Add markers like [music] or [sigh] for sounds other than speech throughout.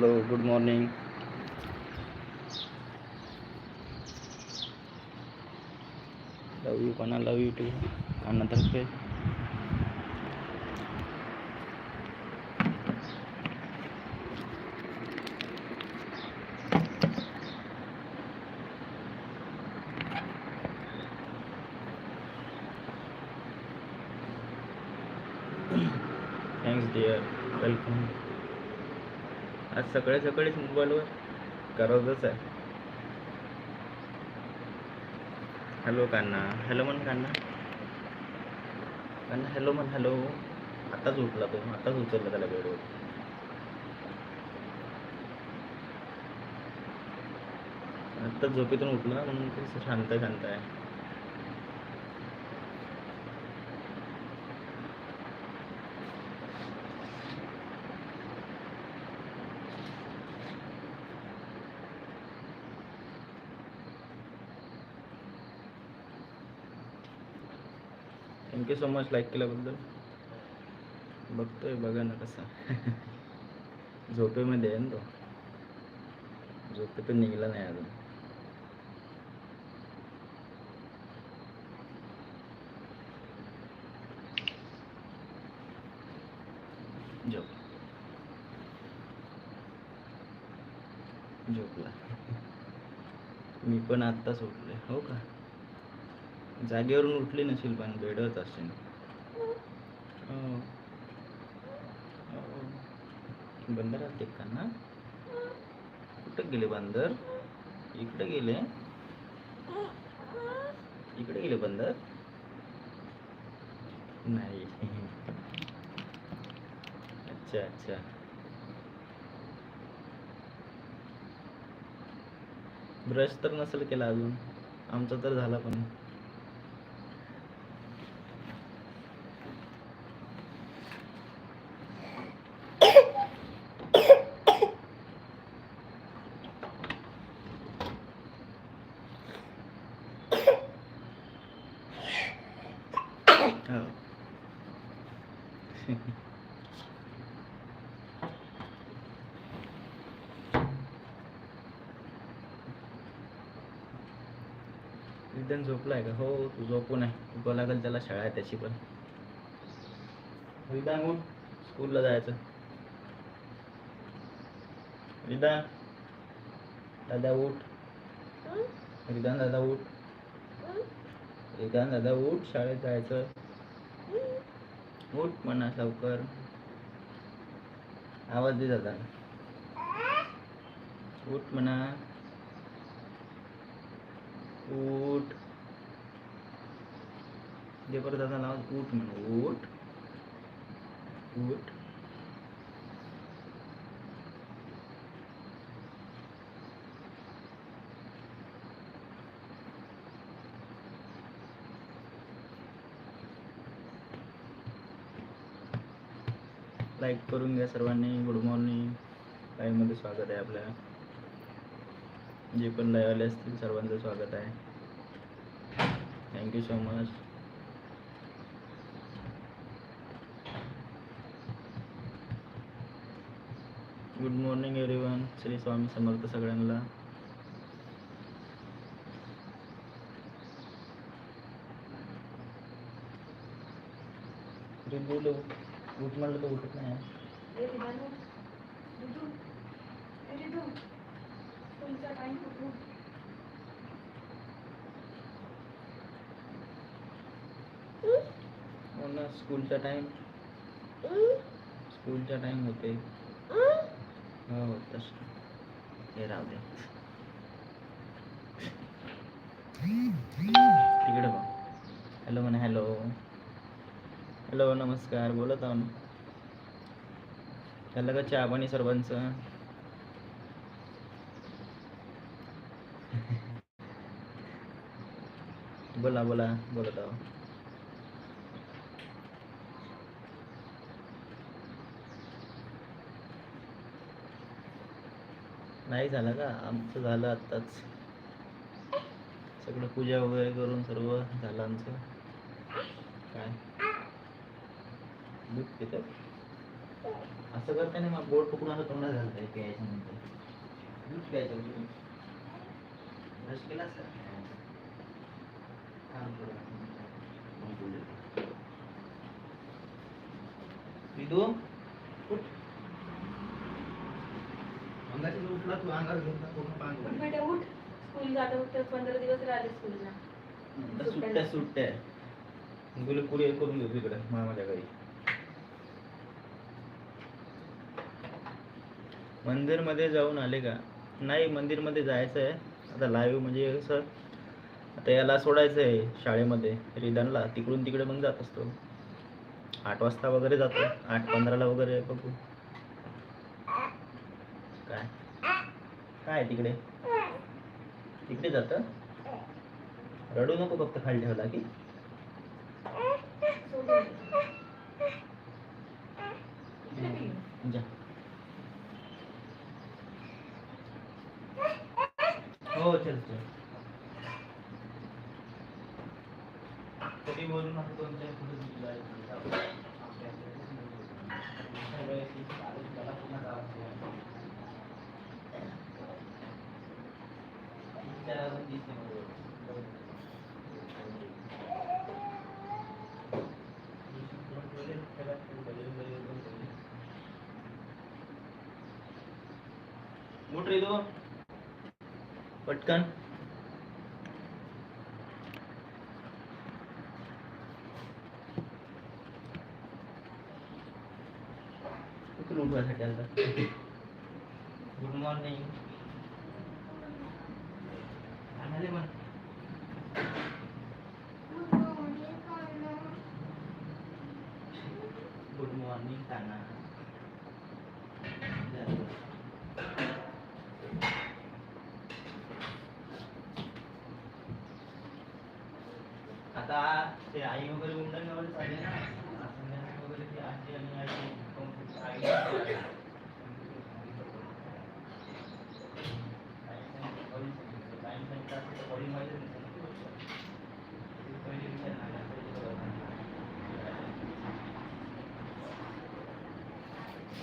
hello good morning. Love you gonna love you too. Another way thanks dear. Welcome. आज सकाळी सकाळीच मोबाईलवर करावंच आहे. हॅलो कान्ना हॅलो म्हण कान्ना कान्ना हॅलो म्हण हॅलो आताच उठला तो. आताच उचलला त्याला बेडवर आत्ताच झोपेतून उठला म्हणून ते शांत शांत आहे थँक्यू सो मच लाईक केल्याबद्दल बघतोय बघा ना कसा. [laughs] झोपेमध्ये आहे ना तो. झोपेतून निघाला नाही अजून. झोप. झोपला. [laughs] मी पण आत्ताच उठले हो का? जागेवरून उठली नसेल पण बेडवरच असेल हो. हो. बंदर आले का ना? कुठं गेले बंदर? इकडे गेले. इकडे गेले बंदर? नाही. अच्छा अच्छा. ब्रश तर नसेल केला अजून. आमचा तर झाला पण. पण झोपला आहे का? हो तू झोपून आहे उभं लागेल त्याला शाळा आहे त्याची पण. रिदान मग स्कूलला जायचं. रिदान दादा उठ. रिदान दादा उठ. रिदान दादा उठ शाळेत जायचं. उठ म्हणा लवकर. आवाज दे दादा. उठ म्हणा उठ दे दादा आवाज उठ म्हणा उठ लाईक करून घ्या सर्वांनी. गुड मॉर्निंग लाईव्हमध्ये स्वागत आहे आपल्या. जे पण लाईव्ह आले असतील सर्वांचं स्वागत आहे. Thank you so much good morning everyone Shri Swami Samarth सगळ्यांना. उठ म्हणलं तर उठत नाही. हो ना स्कूलचा टाइम स्कूलचा टाइम होते हो तस. हे राहू दे. तिकडे बघ. हॅलो म्हणे हॅलो. हॅलो नमस्कार. बोलत आहो ना झालं का चहा पाणी सर्वांचं? बोला बोला. बोलत आहो. नाही झालं का? आमचं झालं आत्ताच. सगळं पूजा वगैरे करून सर्व झालं आमचं. काय? दूध पितात. असं करताना मग बोट पकडून असं तोंडात घालताय प्यायच्या नंतर दूध प्यायचं दूध ब्रश केलास का थांब थोडं. मग बोलू. विदू उठ अंगाची भरलं. बेटा उठ स्कूल जाता तर पंधरा दिवस राहिले स्कूलला आता सुट्ट्या सुट्ट्या. तुला कुरिअर करून घेऊ तिकडे मामाच्या घरी. मंदिरमध्ये जाऊन आले का? नाही मंदिरमध्ये जायचं आहे आता लाईव्ह म्हणजे कसं आता याला सोडायचं आहे शाळेमध्ये रिदानला. तिकडून तिकडे मग जात असतो. आठ वाजता वगैरे जातो. आठ पंधराला वगैरे बघू काय काय तिकडे? तिकडे जात? रडू नको फक्त खाली ठेवला की सोडून दे. इकडे बी. जा हो चल चल कधी बोलून असं दोन चार पुढे जायचं. सगळे ती चालत मला पुन्हा जावं लागतं. तीन चार अजून दिसते मला. उठ रे तू पटकन कुठून उठवायसाठी आलता गुड मॉर्निंग आले पण गुड मॉर्निंग ताना आता ते आई वगैरे उंडण वगैरे चालले ना संध्याकाळी वगैरे ती आजी आणि आई कंप- आई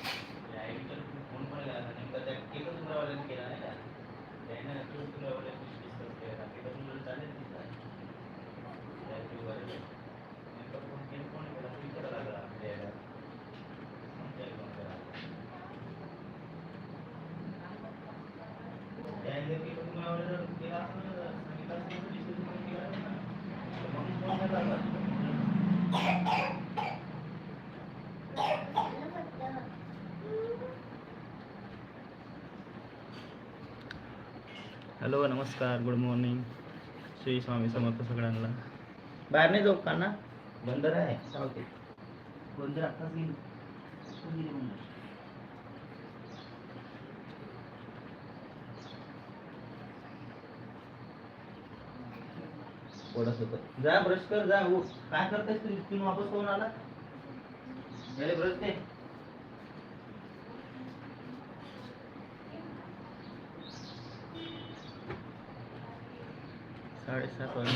फोन पण नेमका त्या केकच उमरावाल्याने केला नाही का त्याने तू उमरावाल्याने डिस्कस केला केकच उमराला चालेल तिथं त्याची वगैरे नेमका फोन केला कोणी केला तू इकडं लागला द्यायला मग त्याला फोन केला त्याने केकच उमरावाल्याला केला असं ना, सांगितलं असतं तर discuss पण केला असता ना. तर म्हणून फोन नाही लागला. हॅलो नमस्कार गुड मॉर्निंग श्री स्वामी समर्थ सगळ्यांना. बाहेर नाही जाऊ का ना बंदर आहे सावते बंदर आत्ताच पडत होत जा ब्रश कर जा काय करतेस तू? इथून वापस कोण आला? ब्रश दे. 他说的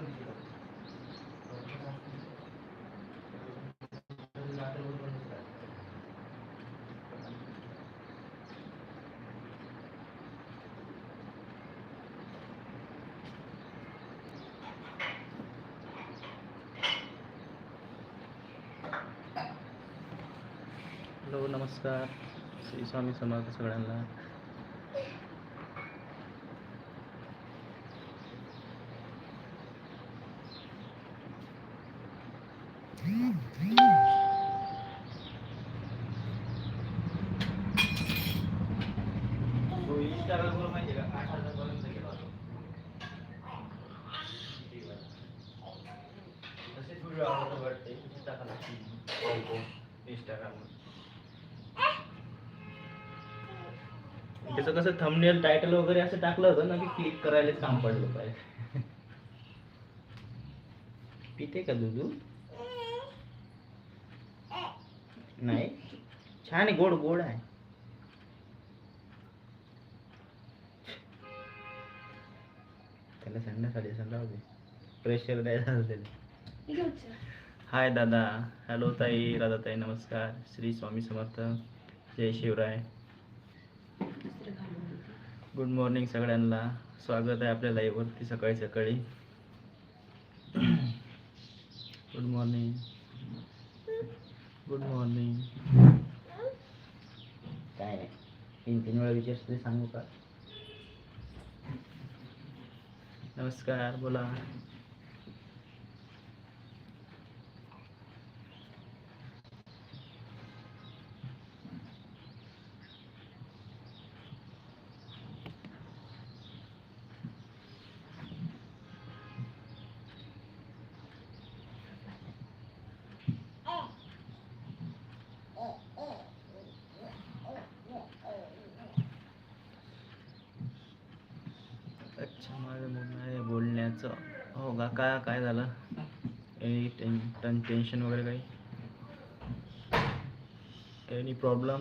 हॅलो नमस्कार. श्री स्वामी समर्थ सगळ्यांना इंस्टाग्राम वर माहिती का आठ हजार पर्यंत गेला होतो तसेच व्हिडिओ आवडतो वाटते तसे टाकायला इंस्टाग्राम असं कसं थंबनेल टायटल वगैरे असं टाकलं होतं ना की क्लिक करायलाच काम पडलं पाहिजे. पिते का दूध? नाही. छान आहे गोड गोड आहे. त्याला संध्याकाळी संध्या प्रेशर द्यायचं झालं त्याला. हाय दादा. हॅलो ताई. राधाताई नमस्कार. श्री स्वामी समर्थ. जय शिवराय. गुड मॉर्निंग सगळ्यांना. स्वागत आहे आपल्या लाईव्हवरती सकाळी सकाळी. गुड मॉर्निंग गुड मॉर्निंग काय तीन तीन वेळा विचारस तरी सांगू का? नमस्कार बोला अच्छा माझं म्हणणं आहे बोलण्याचं. हो का? काय काय झालं? एनी टेन टन टेन्शन वगैरे काही? एनी प्रॉब्लेम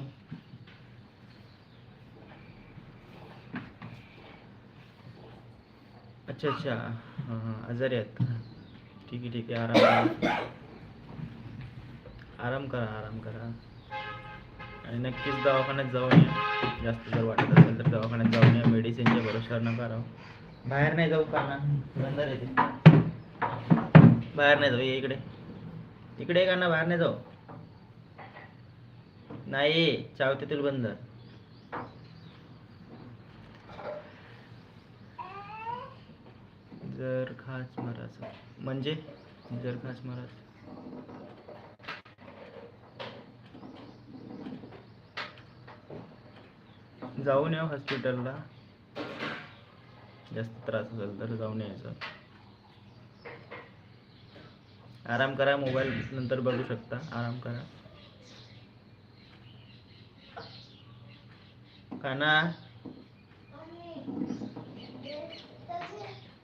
अच्छा अच्छा. हां हां. आजारी आहेत. ठीक आहे ठीक आहे. आराम करा. आराम करा आराम करा. आणि नक्कीच दवाखान्यात जाऊन या. जास्त जर वाटत असेल तर दवाखान्यात जाऊन या. मेडिसिनच्या भरोशावर नका राहू. बाहेर नाही जाऊ का ना बंदर येते बाहेर नाही जाऊ ये इकडे. इकडे का ना बाहेर नाही जाऊ. नाही चावतेतील बंदर. जर खास महाराज. म्हणजे? जर खास महाराज. जाऊन या हॉस्पिटलला जास्त त्रास असेल तर जाऊन यायचं. आराम करा मोबाईल नंतर बघू शकता. आराम करा. काना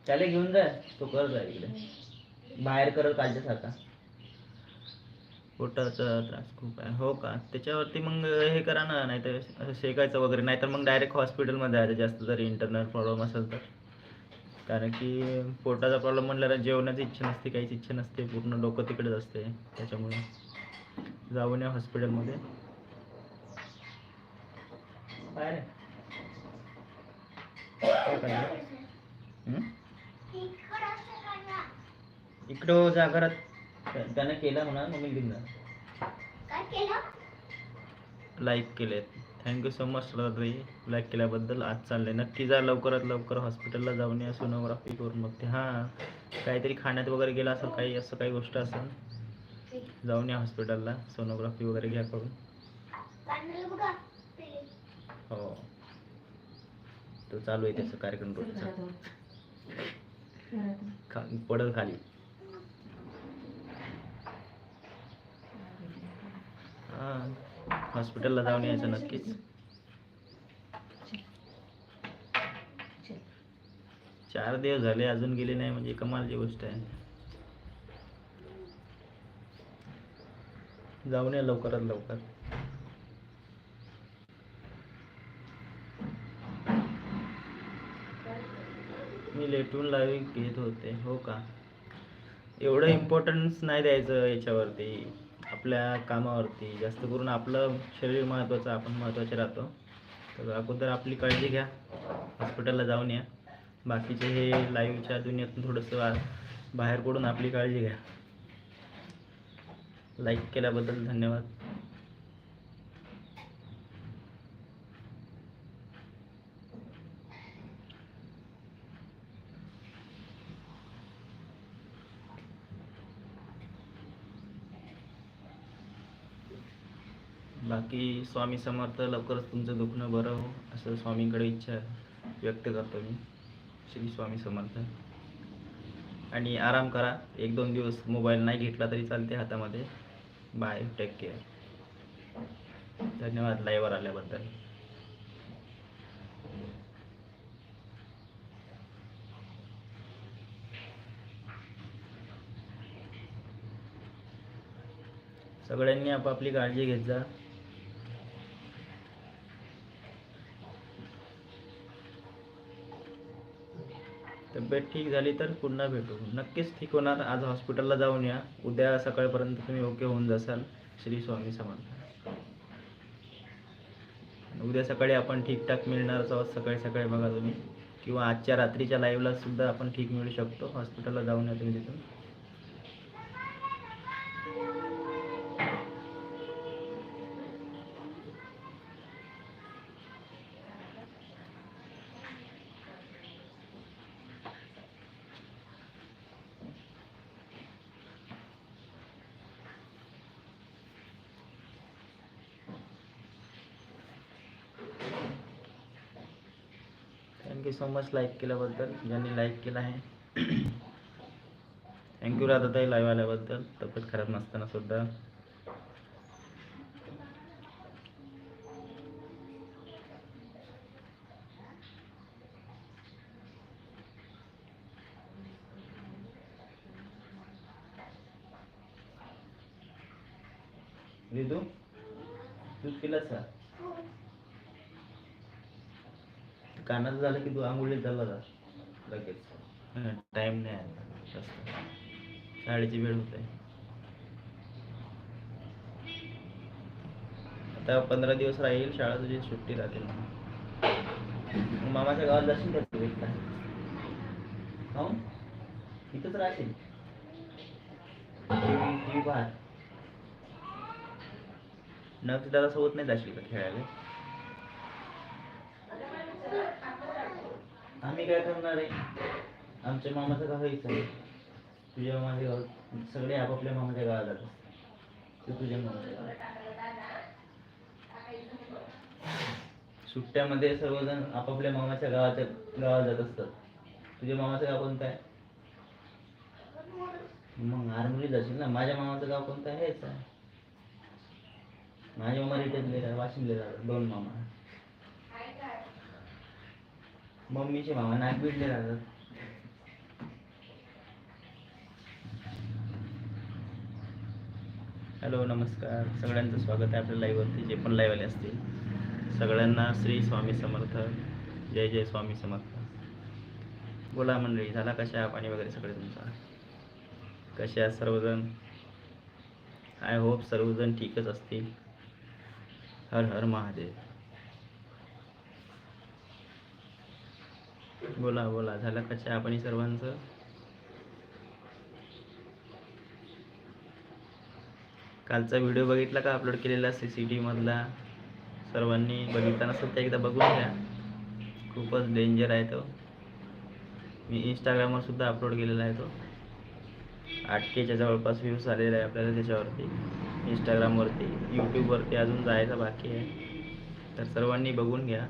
त्याला घेऊन जा. तो कर जा इकडे. बाहेर करत कालच्यासारखा. पोटाचा त्रास खूप आहे. हो का? त्याच्यावरती मग हे करा ना नाहीतर असं शेकायचं वगैरे नाहीतर मग डायरेक्ट हॉस्पिटलमध्ये जायचं जास्त जर इंटरनल प्रॉब्लेम असेल तर. कारण की पोटाचा प्रॉब्लेम म्हणल्यावर जेवणाची इच्छा नसते काहीच इच्छा नसते पूर्ण डोकं तिकडेच असते त्याच्यामुळे. जाऊन या हॉस्पिटलमध्ये आहे. हं? इकडं जा घरात. त्या- त्यानं केला म्हणा मग मी घेऊन जा. लाईक केलेत. थँक्यू सो मच रात्री. लाईक केल्याबद्दल आज चाललंय. नक्की जा लवकरात लवकर हॉस्पिटलला जाऊन या सोनोग्राफी करून मग ते हां. काहीतरी खाण्यात वगैरे गेला असेल काही असं काही गोष्ट असेल जाऊन या हॉस्पिटलला सोनोग्राफी वगैरे घ्या करून. हो. तो चालू आहे त्याचा कार्यक्रम रोजचा पडल खाली. हां. हॉस्पिटलला जाऊन यायचं नक्कीच. चार दिवस झाले अजून गेले नाही म्हणजे कमालची गोष्ट आहे. जाऊन या लवकरात लवकर. मी लेटून लाईव्ह घेत होते हो का? एवढं इम्पॉर्टन्स नाही द्यायचं याच्यावरती. आपल्या कामावरती. जास्त करून आपलं शरीर महत्त्वाचं आपण महत्त्वाचे राहतो. तर अगोदर आपली काळजी घ्या. हॉस्पिटलला जाऊन या. बाकीचे हे लाईव्हच्या दुनियातून थोडंसं बाहेर पडून आपली काळजी घ्या. लाईक केल्याबद्दल धन्यवाद. बाकी स्वामी समर्थ लवकरच तुमचं दुखणं बरं हो असं स्वामींकडे इच्छा व्यक्त करतो मी. श्री स्वामी समर्थ. आणि आराम करा एक दोन दिवस मोबाईल नाही घेतला तरी चालते हातामध्ये. बाय टेक केअर धन्यवाद लाईव्हवर आल्याबद्दल. सगळ्यांनी आपापली काळजी घेत जा. तब्येत ठीक झाली तर पुन्हा भेटू. नक्कीच ठीक होणार. आज हॉस्पिटलला जाऊन या. उद्या सकाळपर्यंत तुम्ही ओके होऊन जासाल. श्री स्वामी समर्थ. उद्या सकाळी आपण ठीकठाक मिळणारच आहोत. सकाळी सकाळी बघा तुम्ही. किंवा आजच्या रात्रीच्या लाईव्हला सुद्धा आपण ठीक मिळू शकतो. हॉस्पिटलला जाऊन या तुम्ही तिथून थँक्यू सो मच लाईक केल्याबद्दल ज्यांनी लाईक केलं आहे. थँक्यू राधाताई लाईव्ह आल्याबद्दल. तब्येत खराब नसताना सुद्धा रितू तू केलास का कानाचं झाला जा. लगेच. टाइम नाही आता जास्त. शाळेची वेळ होत आहे. आता पंधरा दिवस राहील शाळा तुझी सुट्टी राहतील मामाच्या गावात जाशील का तू एकटा? हो? इथंच राहशील? टीव्ही नक्की दादा सोबत नाही जाशील का खेळायला? आम्ही काय करणार आहे? आमच्या मामाचं गाव हेच आहे. तुझ्या मामाच्या गाव सगळे आपापल्या मामाच्या गावात जातात. तू तुझ्या मामाच्या गावात सुट्ट्यामध्ये सर्वजण आपापल्या मामाच्या गावाच्या गावात जात असतात. तुझ्या मामाचं गाव कोणतं आहे? मग आरमोरी जाशील ना. माझ्या मामाचं गाव कोणतं आहे? हेच आहे. माझ्या मामा रिटर्न राहतात वाशिमले जातात. दोन मामा. मम्मीचे मामा नागबीडले राहतात हॅलो नमस्कार. सगळ्यांचं स्वागत आहे आपल्या लाईव्हवरती जे पण लाईव्ह आले असतील. सगळ्यांना श्री स्वामी समर्थ. जय जय स्वामी समर्थ. बोला मंडळी झाला कशा पाणी वगैरे सगळे तुमचा? कसे आहात सर्वजण? आय होप सर्वजण ठीकच असतील. हर हर महादेव. बोला बोला. झालं का चहा पाणी सर्वांचं? कालचा व्हिडिओ बघितला का अपलोड केलेला सी सी टी मधला? सर्वांनी बघितला नसेल तर एकदा बघून घ्या. खूपच डेंजर आहे तो. मी इंस्टाग्रामवर सुद्धा अपलोड केलेला आहे तो. आठ केच्या जवळपास व्ह्यूज आलेला आहे आपल्याला त्याच्यावरती. इंस्टाग्रामवरती यूट्यूबवरती अजून जायचं बाकी आहे. तर सर्वांनी बघून घ्या.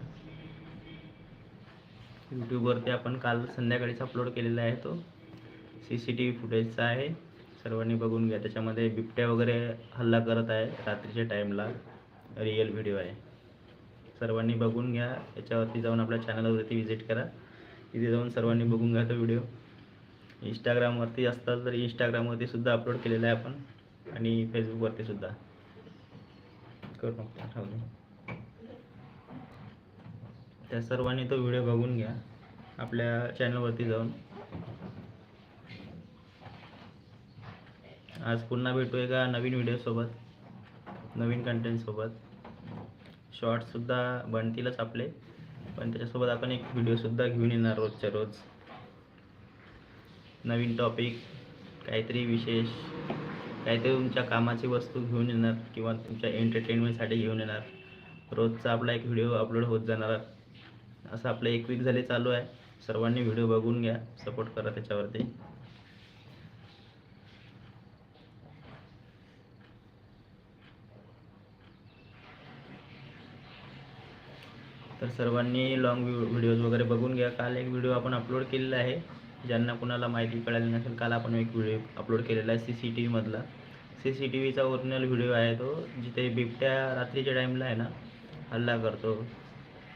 यूट्यूबवरती आपण काल संध्याकाळीच अपलोड केलेला आहे तो. सी सी टी व्ही फुटेजचा आहे. सर्वांनी बघून घ्या. त्याच्यामध्ये बिबट्या वगैरे हल्ला करत आहे रात्रीच्या टाईमला रिअल व्हिडिओ आहे. सर्वांनी बघून घ्या. याच्यावरती जाऊन आपल्या चॅनलवरती व्हिजिट करा. तिथे जाऊन सर्वांनी बघून घ्या तो व्हिडिओ इंस्टाग्रामवरती असतात तर इंस्टाग्रामवरती सुद्धा अपलोड केलेला आहे आपण. आणि फेसबुकवरती सुद्धा. करू नको त्या सर्वांनी तो व्हिडिओ बघून घ्या. आपल्या चॅनलवरती जाऊन. आज पुन्हा भेटू एका नवीन व्हिडिओसोबत नवीन कंटेंटसोबत शॉर्ट्ससुद्धा बनतीलच आपले. पण त्याच्यासोबत आपण एक व्हिडिओसुद्धा घेऊन येणार रोजच्या रोज. नवीन टॉपिक काहीतरी विशेष. काहीतरी तुमच्या कामाची वस्तू घेऊन येणार किंवा तुमच्या एंटरटेनमेंटसाठी घेऊन येणार. रोजचा आपला एक व्हिडिओ अपलोड होत जाणार. असं आपलं एक वीक झाले चालू आहे. सर्वांनी व्हिडिओ बघून घ्या सपोर्ट करा त्याच्यावरती. तर सर्वांनी लॉंग व्हिडिओज वगैरे बघून घ्या. काल एक व्हिडिओ आपण अपलोड केलेला आहे. ज्यांना कुणाला माहिती कळाली नसेल काल आपण एक व्हिडिओ अपलोड केलेला आहे सी सी टी व्हीमधला सी सी टी व्हीचा ओरिजिनल व्हिडिओ आहे तो जिथे बिबट्या रात्रीच्या टाईमला आहे ना हल्ला करतो.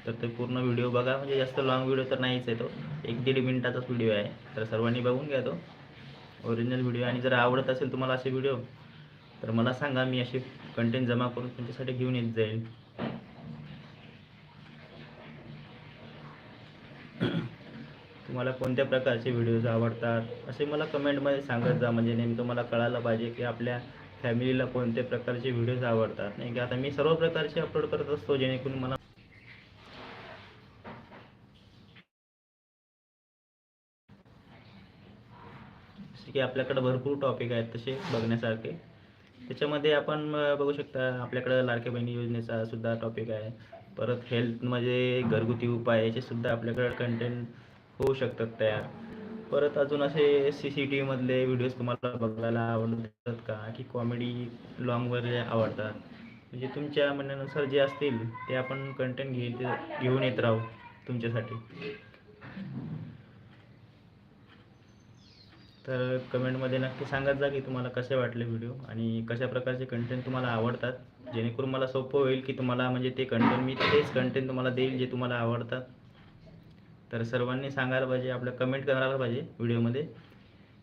तर ते पूर्ण व्हिडिओ बघा. म्हणजे जास्त लॉंग व्हिडिओ तर नाहीच आहे तो. एक दीड मिनिटाचाच व्हिडिओ आहे. तर सर्वांनी बघून घ्या तो. ओरिजिनल व्हिडिओ आणि जर आवडत असेल तुम्हाला असे व्हिडिओ तर मला सांगा. मी असे कंटेंट जमा करून तुमच्यासाठी घेऊन येत जाईल तुम्हाला कोणत्या प्रकारचे व्हिडिओज आवडतात? असे मला कमेंटमध्ये सांगत जा. म्हणजे नेमकं मला कळायला पाहिजे की आपल्या फॅमिलीला कोणत्या प्रकारचे व्हिडिओज आवडतात. नाही की? आता मी सर्व प्रकारचे अपलोड करत असतो जेणेकरून मला जसे की आपल्याकडे भरपूर टॉपिक आहेत तसे बघण्यासारखे. त्याच्यामध्ये आपण बघू शकता आपल्याकडं लाडक्या बहिणी योजनेचा सुद्धा टॉपिक आहे. परत हेल्थमध्ये म्हणजे घरगुती उपाय याचे सुद्धा आपल्याकडं कंटेंट होऊ शकतात तयार. परत अजून असे सी सी टी व्हीमधले व्हिडिओज तुम्हाला बघायला आवडतात का? की कॉमेडी लॉंग वगैरे आवडतात? म्हणजे तुमच्या म्हणण्यानुसार जे असतील ते आपण कंटेंट घे घेऊन येत राहू तुमच्यासाठी. तर कमेंटमध्ये नक्की सांगत जा की तुम्हाला कसे वाटले व्हिडिओ आणि कशा प्रकारचे कंटेंट तुम्हाला आवडतात. जेणेकरून मला सोपं होईल की तुम्हाला म्हणजे ते कंटेंट मी तेच कंटेंट तुम्हाला देईल जे तुम्हाला आवडतात. तर सर्वांनी सांगायला पाहिजे आपलं कमेंट करायला पाहिजे व्हिडिओमध्ये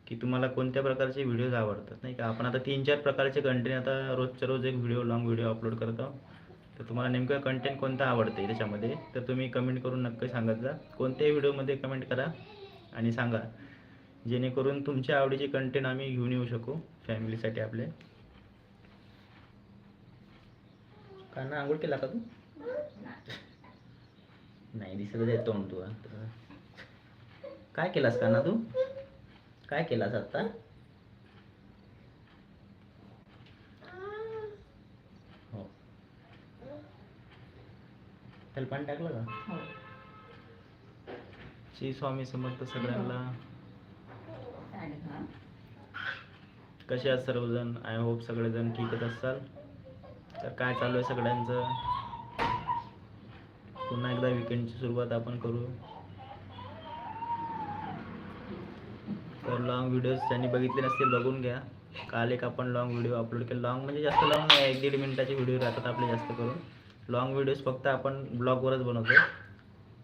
की तुम्हाला कोणत्या प्रकारचे व्हिडिओज आवडतात. नाही का? आपण आता तीन चार प्रकारचे कंटेंट आता रोजच्या रोज एक व्हिडिओ लॉंग व्हिडिओ अपलोड करत तर तुम्हाला नेमकं कंटेंट कोणता आवडते त्याच्यामध्ये? तर तुम्ही कमेंट करून नक्की सांगत जा. कोणत्याही व्हिडिओमध्ये कमेंट करा आणि सांगा. जेणेकरून तुमच्या आवडीचे कंटेंट आम्ही घेऊन येऊ शकू फॅमिलीसाठी आपले. काना आंघोळ केला का तू? नाही दिसत आहे तोंड तू. काय केलास काना तू? काय केलास आता? हो. त्याला पाणी टाकलं का? श्री स्वामी समर्थ सगळ्यांना. कसे आहात सर्वजण? आय होप सगळेजण ठीकच असाल तर काय चालू आहे सगळ्यांचं? पुन्हा एकदा विकेंडची सुरुवात आपण करू. तर लॉंग व्हिडिओज ज्यांनी बघितले नसतील बघून घ्या. काल एक आपण लॉंग व्हिडिओ अपलोड केला. लॉंग म्हणजे जास्त लॉंग नाही एक दीड मिनिटाचे व्हिडिओ राहतात आपले जास्त करून. लॉंग व्हिडिओज फक्त आपण ब्लॉगवरच बनवतो.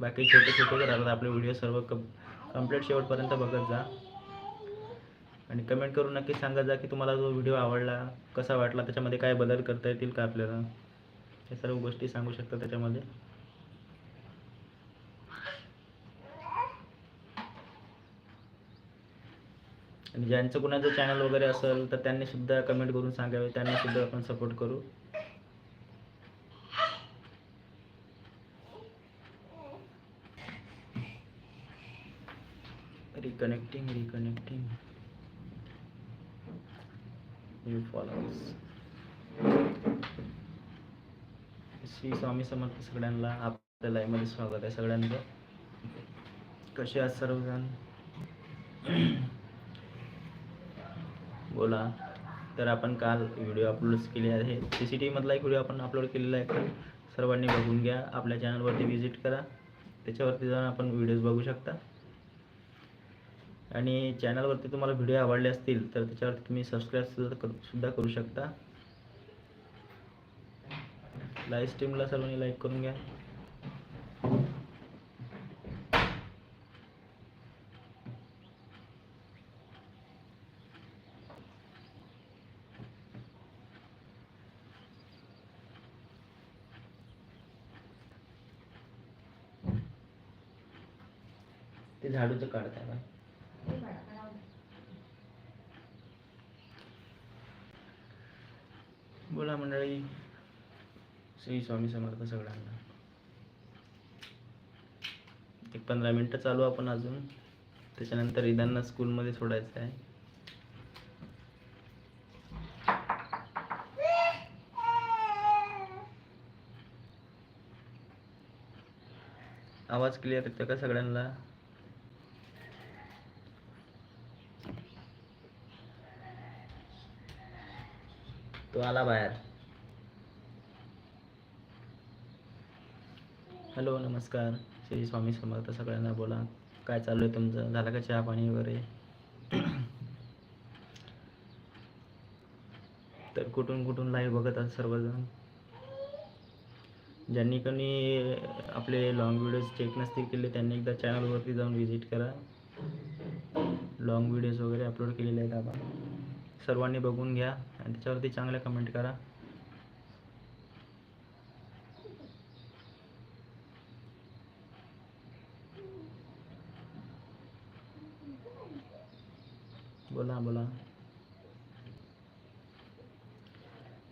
बाकी छोटे छोटे राहतात आपले व्हिडिओ सर्व कम कंप्लीट शेवटपर्यंत बघत जा. आणि कमेंट करून नक्की सांगा जा की तुम्हाला जो व्हिडिओ आवडला कसा वाटला त्याच्यामध्ये काय बदल करता येतील का आपल्याला? या सर्व गोष्टी सांगू शकता त्याच्यामध्ये. आणि ज्यांचं कुणाचं चॅनल वगैरे असेल तर त्यांनी सुद्धा कमेंट करून सांगावे त्यांना सुद्धा आपण सपोर्ट करू. Reconnecting reconnecting new followers Shri Swami Samarth सगळ्यांना आपल्या लाईव्हमध्ये स्वागत आहे सगळ्यांचं. कसे आहात सर्वजण? बोला. तर आपण काल व्हिडिओ अपलोड केले आहे सी सी टी मधला एक व्हिडिओ आपण अपलोड केलेला आहे. काल सर्वांनी बघून घ्या. आपल्या चॅनलवरती व्हिजिट करा. त्याच्यावरती जाऊन आपण व्हिडिओज बघू शकता. आणि चॅनलवरती तुम्हाला व्हिडिओ आवडले असतील तर त्याच्यावरती तुम्ही सबस्क्राईब सुद्धा सुद्धा करू शकता. लाईव्ह स्ट्रीमला सर्वांनी लाईक करून घ्या. ते झाडूचं काढताय बोला मंडळी. श्री स्वामी समर्थ सगळ्यांना. एक पंधरा मिनटं चालू आपण अजून. त्याच्यानंतर इदांना स्कूलमध्ये सोडायचं आहे. आवाज क्लिअर येतो का सगळ्यांना? तो आला बाहेर. हॅलो नमस्कार. श्री स्वामी समर्थ सगळ्यांना बोला. काय चालू आहे तुमचं? झालं का चहा पाणी वगैरे? तर कुठून कुठून लाईव्ह बघत आहात सर्वजण? ज्यांनी कोणी आपले लॉंग व्हिडिओज चेक नसतील केले त्यांनी एकदा चॅनलवरती जाऊन व्हिजिट करा. लॉंग व्हिडिओज वगैरे अपलोड केलेले आहेत आपण सर्वांनी बघून घ्या. आणि त्याच्यावरती चांगल्या कमेंट करा. बोला बोला.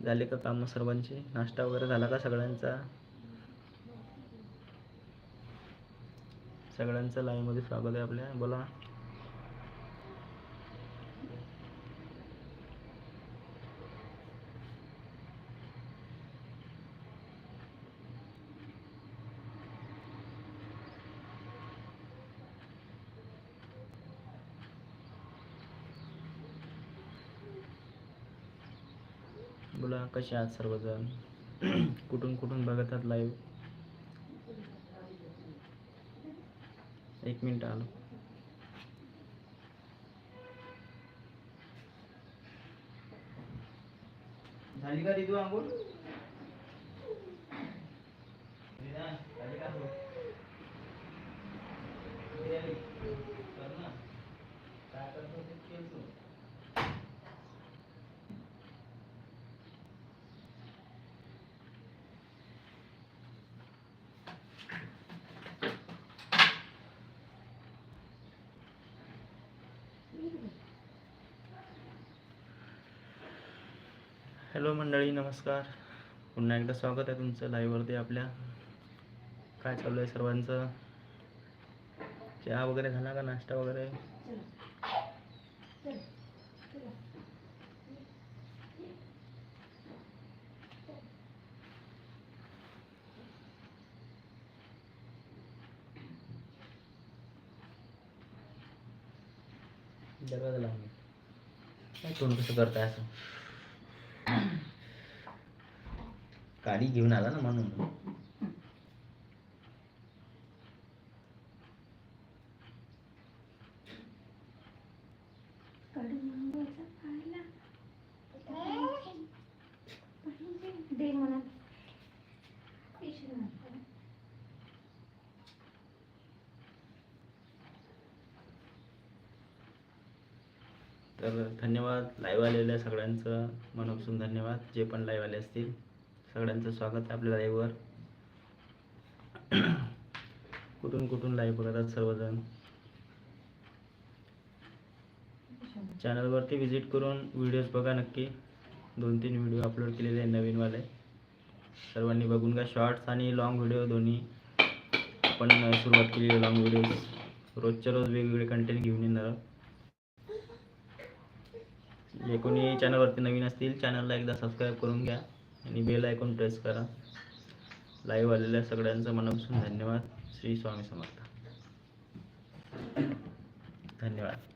झाले का कामं सर्वांचे? नाश्ता वगैरे झाला का सगळ्यांचा? सगळ्यांचं live मध्ये स्वागत आहे आपल्या. बोला. बोला कसे आहात सर्वजण? कुठून कुठून बघत आहात लाईव्ह एक मिनिट आलो. झाली का रिदू आंघोळ? रिदा, झाली का काय करतो ते खेळ तू. हॅलो मंडळी नमस्कार. पुन्हा एकदा स्वागत आहे तुमचं लाईव्हवरती आपल्या. काय चालू आहे सर्वांचं? चहा वगैरे झाला का? नाश्ता वगैरे? दरवाजा लावून काय तोंड कसं करताय असं? गाडी घेऊन आला ना म्हणून. तर धन्यवाद. लाईव्ह आलेल्या सगळ्यांचं मनपासून धन्यवाद. जे पण लाईव्ह आले असतील सगळ्यांचं स्वागत आहे आपल्या लाईव्हवर कुठून कुठून लाईव्ह बघतात सर्वजण? चॅनलवरती व्हिजिट करून व्हिडिओज बघा नक्की. दोन तीन व्हिडिओ अपलोड केलेले आहे नवीनवाले. सर्वांनी बघून घ्या शॉर्ट्स आणि लाँग व्हिडिओ दोन्ही. आपण सुरुवात केली आहे व्हिडिओज रोजच्या रोज वेगवेगळे कंटेंट घेऊन येणार आहोत. जे कोणी चॅनलवरती नवीन असतील चॅनलला एकदा सबस्क्राईब करून घ्या. आणि बेल आयकॉन प्रेस करा. लाईव्ह आलेल्या सगळ्यांचं मनापासून धन्यवाद. श्री स्वामी समर्थ. धन्यवाद.